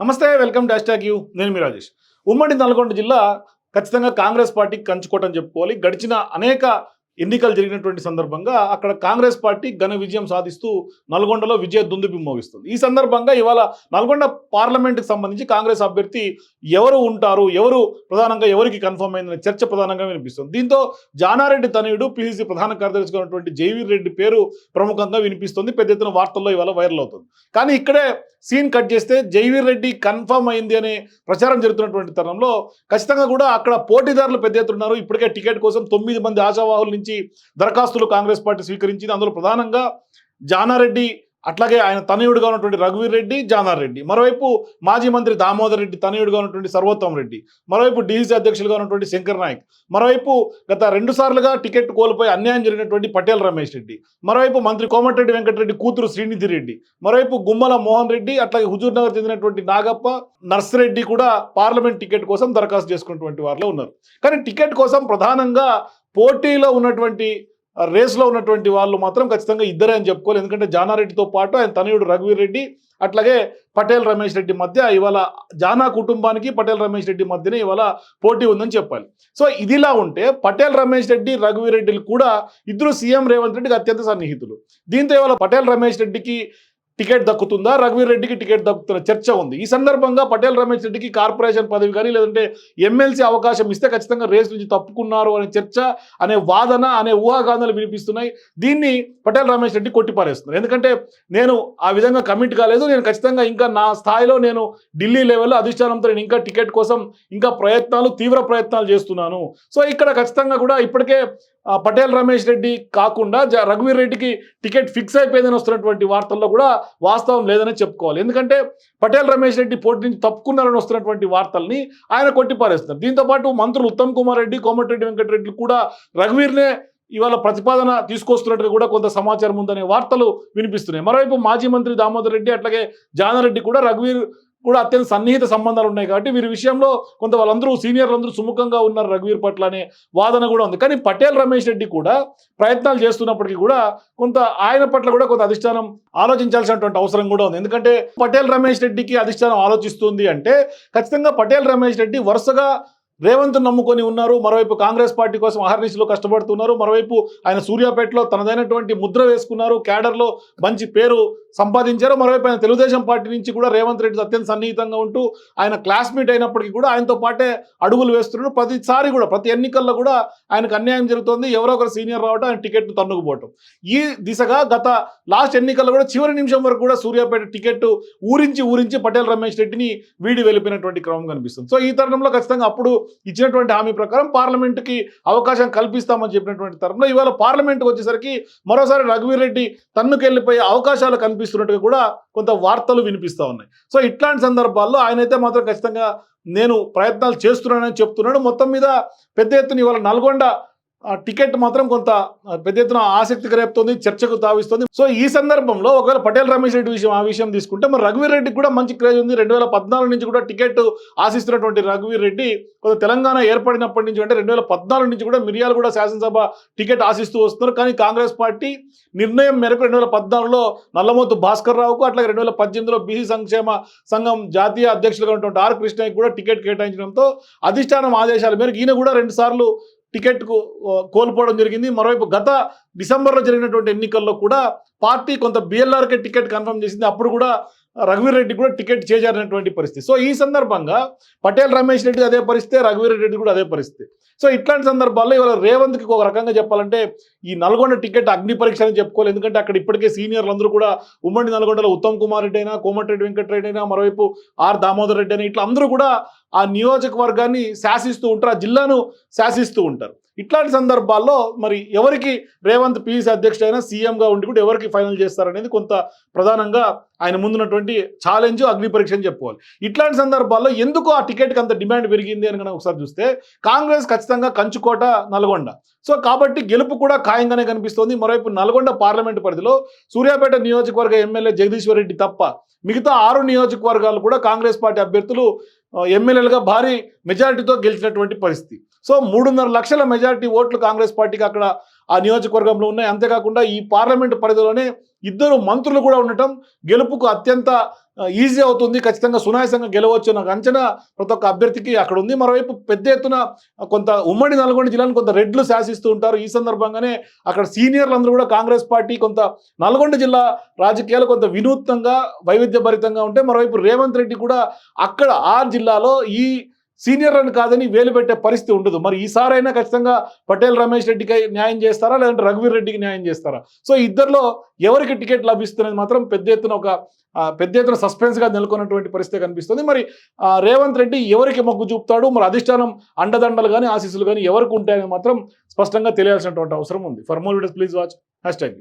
నమస్తే welcome dash talk you. నేను మీ రాజేష్. ఉమ్మడి నల్గొండ జిల్లా ఖచ్చితంగా కాంగ్రెస్ పార్టీకి కంచుకోవటం చెప్పుకోవాలి. గడిచిన అనేక ఎన్నికలు జరిగినటువంటి సందర్భంగా అక్కడ కాంగ్రెస్ పార్టీ ఘన విజయం సాధిస్తూ నల్గొండలో విజయ దుందుబి మోగిస్తుంది. ఈ సందర్భంగా ఇవాళ నల్గొండ పార్లమెంట్కి సంబంధించి కాంగ్రెస్ అభ్యర్థి ఎవరు ఉంటారు ఎవరు ప్రధానంగా ఎవరికి కన్ఫర్మ్ అయిందనే చర్చ ప్రధానంగా వినిపిస్తుంది. దీంతో జానారెడ్డి తనయుడు పిసిసి ప్రధాన కార్యదర్శిగా ఉన్నటువంటి జైవీర్ రెడ్డి పేరు ప్రముఖంగా వినిపిస్తుంది. పెద్ద ఎత్తున వార్తల్లో ఇవాళ వైరల్ అవుతుంది. కానీ ఇక్కడే సీన్ కట్ చేస్తే జైవీర్ రెడ్డి కన్ఫర్మ్ అయింది అనే ప్రచారం జరుగుతున్నటువంటి తరుణంలో ఖచ్చితంగా కూడా అక్కడ పోటీదారులు పెద్ద ఎత్తున ఉన్నారు. ఇప్పటికే టికెట్ కోసం తొమ్మిది మంది ఆశావాహుల సంబంధించి దరఖాస్తులు కాంగ్రెస్ పార్టీ స్వీకరించింది. అందులో ప్రధానంగా జానారెడ్డి అట్లాగే ఆయన తనయుడుగా ఉన్నటువంటి రఘువీర్ రెడ్డి జానార్ రెడ్డి మరోవైపు మాజీ మంత్రి దామోదర్ రెడ్డి తనయుడుగా ఉన్నటువంటి సర్వోత్తమ్ రెడ్డి. మరోవైపు డీసీసీ అధ్యక్షులుగా ఉన్నటువంటి శంకర్ నాయక్. మరోవైపు గత రెండు సార్లుగా టికెట్ కోల్పోయి అన్యాయం జరిగినటువంటి పటేల్ రమేష్ రెడ్డి. మరోవైపు మంత్రి కోమటిరెడ్డి వెంకటరెడ్డి కూతురు శ్రీనిధి రెడ్డి. మరోవైపు గుమ్మల మోహన్ రెడ్డి అట్లాగే హుజూర్ నగర్ చెందినటువంటి నాగప్ప నర్సిరెడ్డి కూడా పార్లమెంట్ టికెట్ కోసం దరఖాస్తు చేసుకున్నటువంటి వారిలో ఉన్నారు. కానీ టికెట్ కోసం ప్రధానంగా పోటీలో ఉన్నటువంటి రేస్లో ఉన్నటువంటి వాళ్ళు మాత్రం ఖచ్చితంగా ఇద్దరే అని చెప్పుకోవాలి. ఎందుకంటే జానారెడ్డితో పాటు ఆయన తనయుడు రఘువీర్ రెడ్డి అట్లాగే పటేల్ రమేష్ రెడ్డి మధ్య ఇవాళ జానా కుటుంబానికి పటేల్ రమేష్ రెడ్డి మధ్యనే ఇవాళ పోటీ ఉందని చెప్పాలి. సో ఇదిలా ఉంటే పటేల్ రమేష్ రెడ్డి రఘువీర్ రెడ్డిలు కూడా ఇద్దరు సీఎం రేవంత్ రెడ్డికి అత్యంత సన్నిహితులు. దీంతో ఇవాళ పటేల్ రమేష్ రెడ్డికి టికెట్ దక్కుతుందా? రఘువీర్ రెడ్డికి టికెట్ దక్కుతున్న చర్చ ఉంది. ఈ సందర్భంగా పటేల్ రమేష్ రెడ్డికి కార్పొరేషన్ పదవి కానీ లేదంటే ఎమ్మెల్సీ అవకాశం ఇస్తే ఖచ్చితంగా రేస్ నుంచి తప్పుకున్నారు అనే చర్చ అనే వాదన అనే ఊహాగానాలు వినిపిస్తున్నాయి. దీన్ని పటేల్ రమేష్ రెడ్డి కొట్టిపారేస్తున్నారు. ఎందుకంటే నేను ఆ విధంగా కమిట్ కాలేదు. నేను ఖచ్చితంగా ఇంకా నా స్థాయిలో నేను ఢిల్లీ లెవెల్లో అధిష్టానంతో నేను ఇంకా టికెట్ కోసం ఇంకా ప్రయత్నాలు తీవ్ర ప్రయత్నాలు చేస్తున్నాను. సో ఇక్కడ ఖచ్చితంగా కూడా ఇప్పటికే పటేల్ రమేష్ రెడ్డి కాకుండా రఘువీర్ రెడ్డికి టికెట్ ఫిక్స్ అయిపోయిందని వస్తున్నటువంటి వార్తల్లో కూడా వాస్తవం లేదని చెప్పుకోవాలి. ఎందుకంటే పటేల్ రమేష్ రెడ్డి పోటీ నుంచి తప్పుకున్నారని వస్తున్నటువంటి వార్తల్ని ఆయన కొట్టిపారేస్తున్నారు. దీంతో పాటు మంత్రులు ఉత్తమ్ కుమార్ రెడ్డి కోమటిరెడ్డి వెంకటరెడ్డి కూడా రఘువీర్నే ఇవాళ ప్రతిపాదన తీసుకొస్తున్నట్టుగా కూడా కొంత సమాచారం ఉందనే వార్తలు వినిపిస్తున్నాయి. మరోవైపు మాజీ మంత్రి దామోదర్ రెడ్డి అట్లాగే జానారెడ్డి కూడా రఘువీర్ కూడా అత్యంత సన్నిహిత సంబంధాలు ఉన్నాయి కాబట్టి వీరి విషయంలో కొంత వాళ్ళందరూ సీనియర్లు అందరూ సుముఖంగా ఉన్నారు రఘువీర్ పట్ల అనే వాదన కూడా ఉంది. కానీ పటేల్ రమేష్ రెడ్డి కూడా ప్రయత్నాలు చేస్తున్నప్పటికీ కూడా కొంత ఆయన పట్ల కూడా కొంత అధిష్టానం ఆలోచించాల్సినటువంటి అవసరం కూడా ఉంది. ఎందుకంటే పటేల్ రమేష్ రెడ్డికి అధిష్టానం ఆలోచిస్తుంది అంటే ఖచ్చితంగా పటేల్ రమేష్ రెడ్డి వరుసగా రేవంత్ నమ్ముకొని ఉన్నారు. మరోవైపు కాంగ్రెస్ పార్టీ కోసం అహర్నిశలో కష్టపడుతున్నారు. మరోవైపు ఆయన సూర్యాపేటలో తనదైనటువంటి ముద్ర వేసుకున్నారు. క్యాడర్లో మంచి పేరు సంపాదించారు. మరోవైపు ఆయన తెలుగుదేశం పార్టీ నుంచి కూడా రేవంత్ రెడ్డి అత్యంత సన్నిహితంగా ఉంటూ ఆయన క్లాస్మేట్ అయినప్పటికీ కూడా ఆయనతో పాటే అడుగులు వేస్తున్నాడు. ప్రతిసారి కూడా ప్రతి ఎన్నికల్లో కూడా ఆయనకు అన్యాయం జరుగుతుంది. ఎవరో ఒకరు సీనియర్ రావడం ఆయన టికెట్ తన్నుకుపోవటం. ఈ దిశగా గత లాస్ట్ ఎన్నికల్లో కూడా చివరి నిమిషం వరకు కూడా సూర్యాపేట టికెట్ ఊరించి ఊరించి పటేల్ రమేష్ రెడ్డిని వీడి వెళ్ళిపోయినటువంటి క్రమం కనిపిస్తుంది. సో ఈ తరుణంలో ఖచ్చితంగా అప్పుడు ఇచ్చినటువంటి హామీ ప్రకారం పార్లమెంటుకి అవకాశం కల్పిస్తామని చెప్పినటువంటి తరంలో ఇవాళ పార్లమెంట్కి వచ్చేసరికి మరోసారి రఘువీర్ రెడ్డి తన్నుకెళ్ళిపోయే అవకాశాలు కనిపిస్తున్నట్టుగా కూడా కొంత వార్తలు వినిపిస్తూ ఉన్నాయి. సో ఇట్లాంటి సందర్భాల్లో ఆయనైతే మాత్రం ఖచ్చితంగా నేను ప్రయత్నాలు చేస్తున్నానని చెప్తున్నాడు. మొత్తం మీద పెద్ద ఎత్తున ఇవాళ నల్గొండ టికెట్ మాత్రం కొంత పెద్ద ఎత్తున ఆసక్తికి రేపుతోంది చర్చకు తావిస్తుంది. సో ఈ సందర్భంలో ఒకవేళ పటేల్ రమేష్ రెడ్డి విషయం ఆ విషయం తీసుకుంటే మరి రఘువీర్ రెడ్డికి కూడా మంచి క్రేజ్ ఉంది. రెండు వేల పద్నాలుగు నుంచి కూడా టికెట్ ఆశిస్తున్నటువంటి రఘువీర్ రెడ్డి కొంత తెలంగాణ ఏర్పడినప్పటి నుంచి అంటే రెండు వేల పద్నాలుగు నుంచి కూడా మిరియాలు కూడా శాసనసభ టికెట్ ఆశిస్తూ వస్తున్నారు. కానీ కాంగ్రెస్ పార్టీ నిర్ణయం మేరకు రెండు వేల పద్నాలుగులో నల్లమోతు భాస్కర్ రావుకు అట్లాగే రెండు వేల పద్దెనిమిదిలో బీసీ సంక్షేమ సంఘం జాతీయ అధ్యక్షులుగా ఉన్నటువంటి ఆర్ కృష్ణయ్య కూడా టికెట్ కేటాయించడంతో అధిష్టానం ఆదేశాల మేరకు ఈయన కూడా రెండు టికెట్ టికెట్కు కోల్పోవడం జరిగింది. మరోవైపు గత డిసెంబర్లో జరిగినటువంటి ఎన్నికల్లో కూడా పార్టీ కొంత బిఎల్ఆర్కే టికెట్ కన్ఫర్మ్ చేసింది. అప్పుడు కూడా రఘువీర్ రెడ్డి కూడా టికెట్ చేజారినటువంటి పరిస్థితి. సో ఈ సందర్భంగా పటేల్ రమేష్ రెడ్డి అదే పరిస్థితి రఘువీర్ రెడ్డి కూడా అదే పరిస్థితి. సో ఇట్లాంటి సందర్భాల్లో ఇవాళ రేవంత్కి ఒక రకంగా చెప్పాలంటే ఈ నల్గొండ టికెట్ అగ్ని పరీక్ష అని చెప్పుకోవాలి. ఎందుకంటే అక్కడ ఇప్పటికే సీనియర్లు అందరూ కూడా ఉమ్మడి నల్గొండలో ఉత్తమ్ కుమార్ రెడ్డి అయినా కోమటిరెడ్డి వెంకటరెడ్డి అయినా మరోవైపు ఆర్ దామోదర్ రెడ్డి అయినా ఇట్లా అందరూ కూడా ఆ నియోజకవర్గాన్ని శాసిస్తూ ఉంటారు. ఆ జిల్లాను శాసిస్తూ ఉంటారు. ఇట్లాంటి సందర్భాల్లో మరి ఎవరికి రేవంత్ పీసీ అధ్యక్షుడు అయినా సీఎంగా ఉండి కూడా ఎవరికి ఫైనల్ చేస్తారనేది కొంత ప్రధానంగా ఆయన ముందున్నటువంటి ఛాలెంజ్ అగ్ని పరీక్ష అని చెప్పుకోవాలి. ఇట్లాంటి సందర్భాల్లో ఎందుకు ఆ టికెట్కి అంత డిమాండ్ పెరిగింది అని కనుక ఒకసారి చూస్తే కాంగ్రెస్ ఖచ్చితంగా కంచుకోట నల్గొండ. సో కాబట్టి గెలుపు కూడా ఖాయంగానే కనిపిస్తోంది. మరోవైపు నల్గొండ పార్లమెంటు పరిధిలో సూర్యాపేట నియోజకవర్గ ఎమ్మెల్యే జగదీశ్వర్ రెడ్డి తప్ప మిగతా ఆరు నియోజకవర్గాలు కూడా కాంగ్రెస్ పార్టీ అభ్యర్థులు ఎమ్మెల్యేలుగా భారీ మెజారిటీతో గెలిచినటువంటి పరిస్థితి. సో మూడున్నర లక్షల మెజారిటీ ఓట్లు కాంగ్రెస్ పార్టీకి అక్కడ ఆ నియోజకవర్గంలో ఉన్నాయి. అంతేకాకుండా ఈ పార్లమెంటు పరిధిలోనే ఇద్దరు మంత్రులు కూడా ఉండటం గెలుపుకు అత్యంత ఈజీ అవుతుంది. ఖచ్చితంగా సునాయాసంగా గెలవచ్చు అన్న అంచనా ప్రతి ఒక్క అభ్యర్థికి అక్కడ ఉంది. మరోవైపు పెద్ద ఎత్తున కొంత ఉమ్మడి నల్గొండ జిల్లాను కొంత రెడ్లు శాసిస్తూ ఉంటారు. ఈ సందర్భంగానే అక్కడ సీనియర్లు అందరూ కూడా కాంగ్రెస్ పార్టీ కొంత నల్గొండ జిల్లా రాజకీయాలు కొంత వినూత్నంగా వైవిధ్యభరితంగా ఉంటే మరోవైపు రేవంత్ రెడ్డి కూడా అక్కడ ఆ జిల్లాలో ఈ సీనియర్ అని కాదని వేలు పెట్టే పరిస్థితి ఉండదు. మరి ఈసారైనా ఖచ్చితంగా పటేల్ రమేష్ రెడ్డికి న్యాయం చేస్తారా? లేదంటే రఘువీర్ రెడ్డికి న్యాయం చేస్తారా? సో ఇద్దరిలో ఎవరికి టికెట్ లభిస్తున్నది మాత్రం పెద్ద ఎత్తున ఒక పెద్ద ఎత్తున సస్పెన్స్గా నెలకొన్నటువంటి పరిస్థితి కనిపిస్తుంది. మరి రేవంత్ రెడ్డి ఎవరికి మొగ్గు చూపుతాడు? మరి అధిష్టానం అండదండలు కానీ ఆశీస్సులు కానీ ఎవరికి ఉంటాయని మాత్రం స్పష్టంగా తెలియాల్సినటువంటి అవసరం ఉంది. For more videos please watch hashtag